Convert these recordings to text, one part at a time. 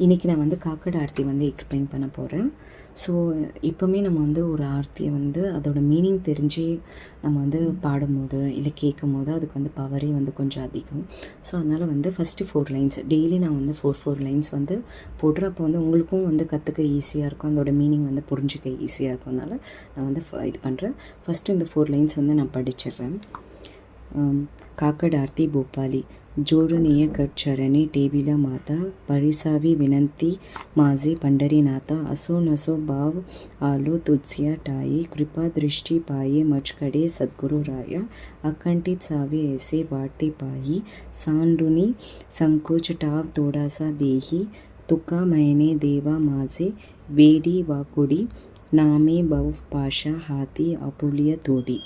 இன்றைக்கி நான் வந்து காக்கடை ஆர்த்தி வந்து எக்ஸ்பிளைன் பண்ண போகிறேன் ஸோ இப்போவுமே நம்ம வந்து ஒரு ஆர்த்தியை வந்து அதோடய மீனிங் தெரிஞ்சு நம்ம வந்து பாடும்போது இல்லை கேட்கும் போது அதுக்கு வந்து பவரே வந்து கொஞ்சம் அதிகம். ஸோ அதனால் வந்து ஃபஸ்ட்டு ஃபோர் லைன்ஸ் டெய்லி நான் வந்து ஃபோர் ஃபோர் லைன்ஸ் வந்து போடுறப்போ வந்து உங்களுக்கும் வந்து கற்றுக்க ஈஸியாக இருக்கும். அதோட மீனிங் வந்து புரிஞ்சுக்க ஈஸியாக இருக்கும்னால நான் வந்து ஃப- இது பண்ணுறேன் ஃபஸ்ட்டு இந்த ஃபோர் லைன்ஸ் வந்து நான் படிச்சிடுறேன். Um, ಕಾಕಡಾರ್ತಿ ಭೂಪಾಲಿ ಜೋಡಣೆಯ ಕಟ್ಚರಣೆ ಟೇಬಿಲ ಮಾತ ಪರಿಸಾವಿ ವಿನಂತಿ ಮಾಜಿ ಪಂಡರಿನಾಥ ಅಸೋ ನಸೋ ಭಾವ್ ಆಲೋ ತುಜ್ಸಿಯ ಟಾಯಿ ಕೃಪಾ ದೃಷ್ಟಿ ಪಾಯಿ ಮಚ್ಕಡೆ ಸದ್ಗುರುರಾಯ ಅಕ್ಕಂಟಿತ್ ಸಾವಿ ಎಸೆ ವಾಡ್ತಿ ಪಾಯಿ ಸಾಂಡುನಿ ಸಂಕೋಚ ಟಾವ್ ತೋಡಾಸ ದೇಹಿ ತುಕ ಮೈನೆ ದೇವ ಮಾಜೆ వేడి వాకుడి నామే బహుపాష హాతి అపులియ తోడి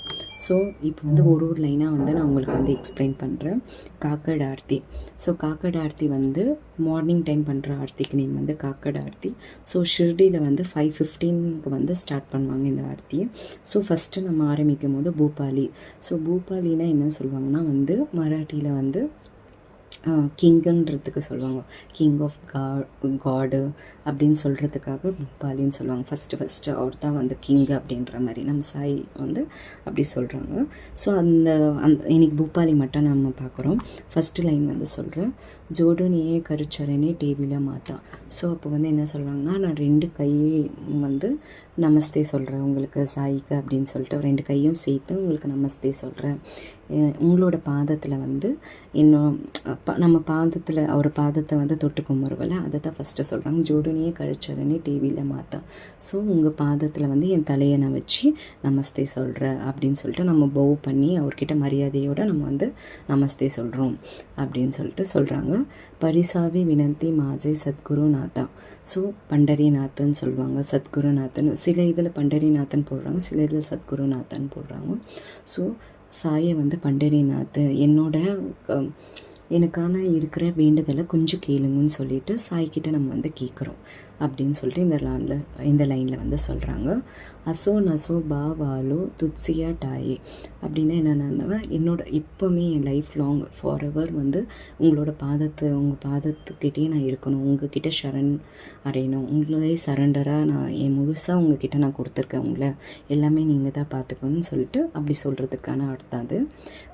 ஸோ இப்போ வந்து ஒரு ஒரு லைனாக வந்து நான் உங்களுக்கு வந்து எக்ஸ்பிளைன் பண்ணுறேன் காக்கட் ஆர்த்தி. ஸோ காக்கட் ஆர்த்தி வந்து மார்னிங் டைம் பண்ணுற ஆர்த்திக்கு நேம் வந்து காக்கட் ஆர்த்தி. ஸோ ஷிர்டியில் வந்து ஃபைவ் ஃபிஃப்டீனுக்கு வந்து ஸ்டார்ட் பண்ணுவாங்க இந்த ஆர்த்தியை ஸோ ஃபஸ்ட்டு நம்ம ஆரம்பிக்கும் போது பூபாலி. ஸோ பூபாலினா என்ன சொல்லுவாங்கன்னா வந்து மராட்டியில் வந்து கிங்குன்றதுக்கு சொல்லுவாங்க. கிங் ஆஃப் கா காடு அப்படின்னு சொல்கிறதுக்காக பூபாலின்னு சொல்லுவாங்க. ஃபஸ்ட்டு ஃபஸ்ட்டு அவர் தான் வந்து கிங் அப்படின்ற மாதிரி நம்ம சாய் வந்து அப்படி சொல்கிறாங்க ஸோ அந்த அந்த இன்னைக்கு பூபாலி மட்டும் நம்ம பார்க்குறோம். ஃபஸ்ட்டு லைன் வந்து சொல்கிறேன் ஜோடுனியே கருச்சரனே டிவியில் மாதா ஸோ அப்போ வந்து என்ன சொல்கிறாங்கன்னா நான் ரெண்டு கையும் வந்து நமஸ்தே சொல்கிறேன் உங்களுக்கு சாய்க்கு அப்படின்னு சொல்லிட்டு ரெண்டு கையும் சேர்த்து உங்களுக்கு நமஸ்தே சொல்கிறேன் உங்களோட பாதத்தில் வந்து இன்னும் நம்ம பாதத்தில் அவர் பாதத்தை வந்து தொட்டு கும்பிடுவல அதை தான் ஃபஸ்ட்டு சொல்கிறாங்க ஜோடுனியே கழிச்சவனே டிவியில் மாத்தா. ஸோ உங்கள் பாதத்தில் வந்து என் தலையை நான் வச்சு நமஸ்தே சொல்கிறேன் அப்படின்னு சொல்லிட்டு நம்ம பவ் பண்ணி அவர்கிட்ட மரியாதையோடு நம்ம வந்து நமஸ்தே சொல்கிறோம் அப்படின்னு சொல்லிட்டு சொல்கிறாங்க பரிசாவி வினந்தி மாஜே சத்குருநாதா. ஸோ பண்டரிநாதன் சொல்லுவாங்க சத்குருநாதன். சில இதில் பண்டரிநாதன் போடுறாங்க சில இதில் சத்குருநாதன் போடுறாங்க. ஸோ சாயை வந்து பண்டரிநாத் என்னோட எனக்கான இருக்கிற வேண்டுதலை கொஞ்சம் கேளுங்கன்னு சொல்லிட்டு சாய்கிட்ட நம்ம வந்து கேட்குறோம் அப்படின்னு சொல்லிட்டு இந்த லைனில் இந்த லைனில் வந்து சொல்கிறாங்க அசோ நசோ பா வாலோ துட்சியா டாயே. அப்படின்னா என்னென்னா என்னோட இப்போவுமே என் லைஃப் லாங் ஃபார் எவர் வந்து உங்களோட பாதத்தை உங்கள் பாதத்துக்கிட்டே நான் இருக்கணும். உங்ககிட்ட சரண் அடையணும். உங்களே சரண்டராக நான் என் முழுசாக உங்ககிட்ட நான் கொடுத்துருக்கேன் உங்களை. எல்லாமே நீங்கள் தான் பார்த்துக்கணும்னு சொல்லிட்டு அப்படி சொல்கிறதுக்கான அர்த்தம் அது.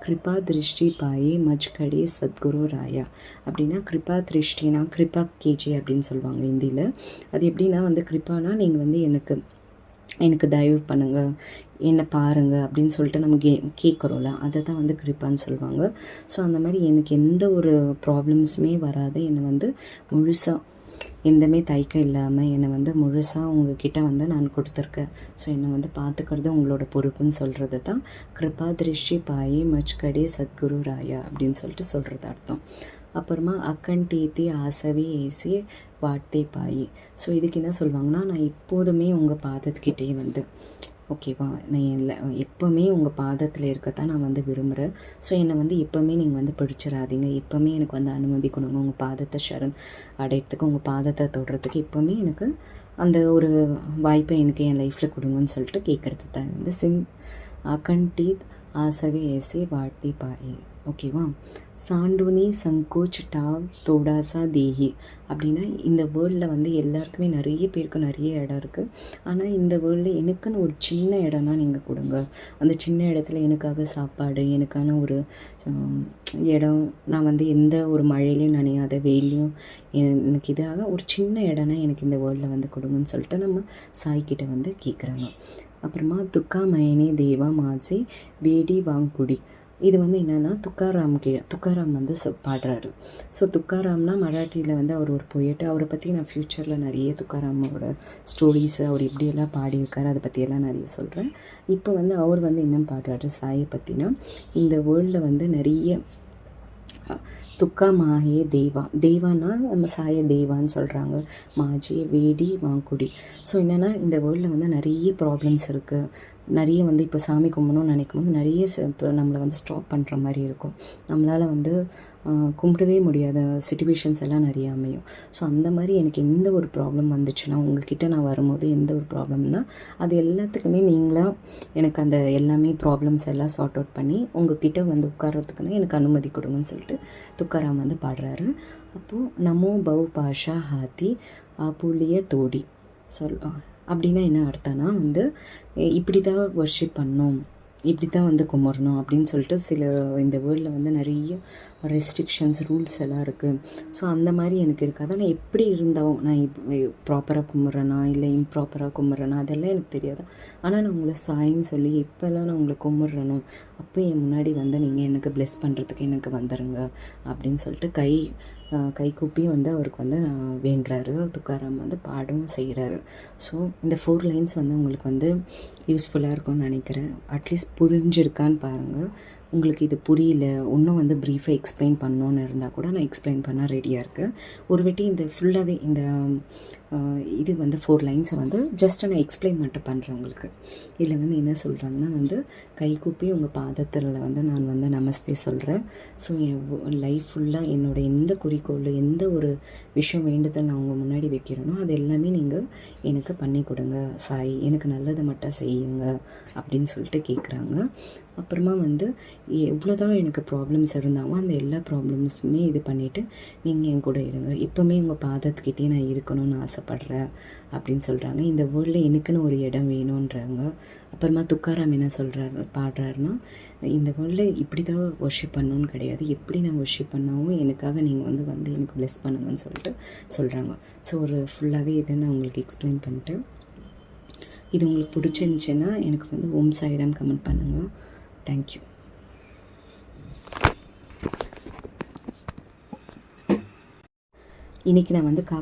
கிருபா திருஷ்டி பாயே மஜ்கடி சத்குரு ராயா. அப்படின்னா கிருபா திருஷ்டினா கிருபா கேஜி அப்படின்னு சொல்லுவாங்க ஹிந்தியில். அது எப்படின்னா வந்து கிருப்பானா நீங்கள் வந்து எனக்கு எனக்கு தயவு பண்ணுங்கள் என்னை பாருங்க. அப்படின்னு சொல்லிட்டு நம்ம கே கேட்குறோம்ல அதை தான் வந்து கிருப்பான்னு சொல்லுவாங்க. ஸோ அந்த மாதிரி எனக்கு எந்த ஒரு ப்ராப்ளம்ஸுமே வராது. என்னை வந்து முழுசாக எந்தமே தயக்கம் இல்லாமல் என்னை வந்து முழுசாக உங்ககிட்ட வந்து நான் கொடுத்துருக்கேன். ஸோ என்னை வந்து பார்த்துக்கிறது உங்களோட பொறுப்புன்னு சொல்கிறது தான் கிருபா திருஷ்டி பாயி மச்கடே சத்குரு ராயா அப்படின்னு சொல்லிட்டு சொல்கிறது அர்த்தம். அப்புறமா அக்கன் டீத்தி ஆசவி ஏசி வாட்டி பாயி. ஸோ இதுக்கு என்ன சொல்லுவாங்கன்னா நான் எப்போதுமே உங்கள் பாதத்துக்கிட்டே வந்து ஓகேவா? நான் இல்லை எப்போவுமே உங்கள் பாதத்தில் இருக்கத்தான் நான் வந்து விரும்புகிறேன் ஸோ என்னை வந்து எப்போவுமே நீங்கள் வந்து பிடிச்சிடாதீங்க. எப்போவுமே எனக்கு வந்து அனுமதி கொடுங்க. உங்கள் பாதத்தை சரண் அடையிறதுக்கு உங்கள் பாதத்தை தொடுறதுக்கு எப்போவுமே எனக்கு அந்த ஒரு வாய்ப்பை எனக்கு என் லைஃப்பில் கொடுங்கன்னு சொல்லிட்டு கேட்குறது தான் வந்து சிங் அகண்டீத் ஆசவே ஏசே வாழ்த்தி பாயே. ஓகேவா சாண்டுனி சங்கோச் டாவ் தோடாசா தேஹி அப்படின்னா இந்த வேர்ல்டில் வந்து எல்லாருக்குமே நிறைய பேருக்கு நிறைய இடம் இருக்குது ஆனால் இந்த வேர்ல்டில் எனக்குன்னு ஒரு சின்ன இடம்னா நீங்கள் கொடுங்க. அந்த சின்ன இடத்துல எனக்காக சாப்பாடு எனக்கான ஒரு இடம் நான் வந்து எந்த ஒரு மழையிலையும் நனையாத வெயிலையும் எனக்கு இதாக ஒரு சின்ன இடம்னா எனக்கு இந்த வேர்ல்டில் வந்து கொடுங்கன்னு சொல்லிட்டு நம்ம சாய்கிட்ட வந்து கேட்குறாங்க அப்புறமா துக்கா மயனே தேவா மாஜி வேடி வாங்குடி. இது வந்து என்னென்னா துக்காராம் கீழே துக்காராம் வந்து பாடுறாரு. ஸோ துக்காராம்னா மராட்டியில் வந்து அவர் ஒரு போயிட்டு அவரை பற்றி நான் ஃப்யூச்சரில் நிறைய துக்காராமோட ஸ்டோரிஸு அவர் எப்படியெல்லாம் பாடியிருக்காரு அதை பற்றியெல்லாம் நிறைய சொல்கிறேன் இப்போ வந்து அவர் வந்து என்ன பாடுறாரு சாயை பற்றினா இந்த வேர்ல்டில் வந்து நிறைய துக்கா மாயே தேவா. தேவானா நம்ம சாய தேவான்னு சொல்கிறாங்க மாஜி வேடி வாங்குடி. ஸோ என்னென்னா இந்த வேர்ல்டில் வந்து நிறைய ப்ராப்ளம்ஸ் இருக்குது நிறைய வந்து இப்போ சாமி கும்பிடணும்னு நினைக்கும் போது நிறைய இப்போ நம்மளை வந்து ஸ்டாப் பண்ணுற மாதிரி இருக்கும். நம்மளால் வந்து கும்பிடவே முடியாத சுச்சுவேஷன்ஸ் எல்லாம் நிறைய அமையும். ஸோ அந்த மாதிரி எனக்கு எந்த ஒரு ப்ராப்ளம் வந்துச்சுன்னா உங்ககிட்ட நான் வரும்போது எந்த ஒரு ப்ராப்ளம்னா அது எல்லாத்துக்குமே நீங்களாக எனக்கு அந்த எல்லாமே ப்ராப்ளம்ஸ் எல்லாம் சார்ட் அவுட் பண்ணி உங்ககிட்ட வந்து உட்கார்றதுக்குன்னு எனக்கு அனுமதி கொடுங்கன்னு சொல்லிட்டு துக்காராம் வந்து பாடுறாரு. அப்போது நமோ பவ் பாஷா ஹாத்தி ஆபூலிய தோடி சொல் அப்படின்னா என்ன அர்த்தம்னா வந்து இப்படி தான் ஒர்ஷிப் பண்ணணும் இப்படி தான் வந்து கும்பிட்றணும் அப்படின்னு சொல்லிட்டு சில இந்த வேர்ல்டில் வந்து நிறைய ரெஸ்ட்ரிக்ஷன்ஸ் ரூல்ஸ் எல்லாம் இருக்குது ஸோ அந்த மாதிரி எனக்கு இருக்காது நான் எப்படி இருந்தாலும் நான் இப்போ ப்ராப்பராக கும்பிட்றேனா இல்லை இம்ப்ராப்பராக கும்பிட்றேனா அதெல்லாம் எனக்கு தெரியாது. ஆனால் நான் உங்களை சாயின்னு சொல்லி இப்போல்லாம் நான் உங்களை கும்பிட்றேனோ அப்போ என் முன்னாடி வந்து நீங்கள் எனக்கு ப்ளெஸ் பண்ணுறதுக்கு எனக்கு வந்துடுங்க அப்படின்னு சொல்லிட்டு கை கைகூப்பி வந்து அவருக்கு வந்து வேண்டுறாரு. துக்காராம் வந்து பாடவும் செய்கிறாரு ஸோ இந்த ஃபோர் லைன்ஸ் வந்து உங்களுக்கு வந்து யூஸ்ஃபுல்லாக இருக்கும்னு நினைக்கிறேன். அட்லீஸ்ட் புரிஞ்சிருக்கான்னு பாருங்கள் உங்களுக்கு இது புரியல இன்னும் வந்து ப்ரீஃபாக எக்ஸ்பிளைன் பண்ணோன்னு இருந்தால் கூட நான் எக்ஸ்பிளைன் பண்ண ரெடியாக இருக்கேன் ஒரு வாட்டி இந்த ஃபுல்லாகவே இந்த இது வந்து ஃபோர் லைன்ஸை வந்து ஜஸ்ட் நான் எக்ஸ்பிளைன் மட்டும் பண்ணுறேன் உங்களுக்கு. இதில் வந்து என்ன சொல்கிறாங்கன்னா வந்து கைகூப்பி உங்கள் பாதத்தில் வந்து நான் வந்து நமஸ்தே சொல்கிறேன் ஸோ என் லைஃப் ஃபுல்லாக என்னோட எந்த குறிக்கோள் எந்த ஒரு விஷயம் வேண்டுதல் நான் உங்கள் முன்னாடி வைக்கிறேனோ அது எல்லாமே நீங்கள் எனக்கு பண்ணி கொடுங்க சாய். எனக்கு நல்லதை மட்டும் செய்யுங்க அப்படின்னு சொல்லிட்டு கேட்குறாங்க அப்புறமா வந்து எவ்வளோதான் எனக்கு ப்ராப்ளம்ஸ் இருந்தாலும் அந்த எல்லா ப்ராப்ளம்ஸுமே இது பண்ணிவிட்டு நீங்கள் என் கூட இருங்க. எப்போவுமே உங்கள் பாதத்துக்கிட்டே நான் இருக்கணும்னு ஆசை ஆசைப்பட்றேன் அப்படின்னு சொல்கிறாங்க இந்த வேர்ல்டில் எனக்குன்னு ஒரு இடம் வேணுன்றாங்க அப்புறமா துக்காராம் என்ன சொல்கிறாரு பாடுறாருன்னா இந்த வேர்ல்டில் இப்படி தான் ஒர்ஷிப் பண்ணணும்னு கிடையாது. எப்படி நான் ஒர்ஷிப் பண்ணாலும் எனக்காக நீங்கள் வந்து வந்து எனக்கு ப்ளெஸ் பண்ணுங்கன்னு சொல்லிட்டு சொல்கிறாங்க ஸோ ஒரு ஃபுல்லாகவே இதை நான் உங்களுக்கு எக்ஸ்பிளைன் பண்ணிட்டு இது உங்களுக்கு பிடிச்சிருந்துச்சின்னா எனக்கு வந்து ஓம் சாயிடம் கமெண்ட் பண்ணுங்கள் தேங்க்யூ இன்றைக்கி நான் வந்து கா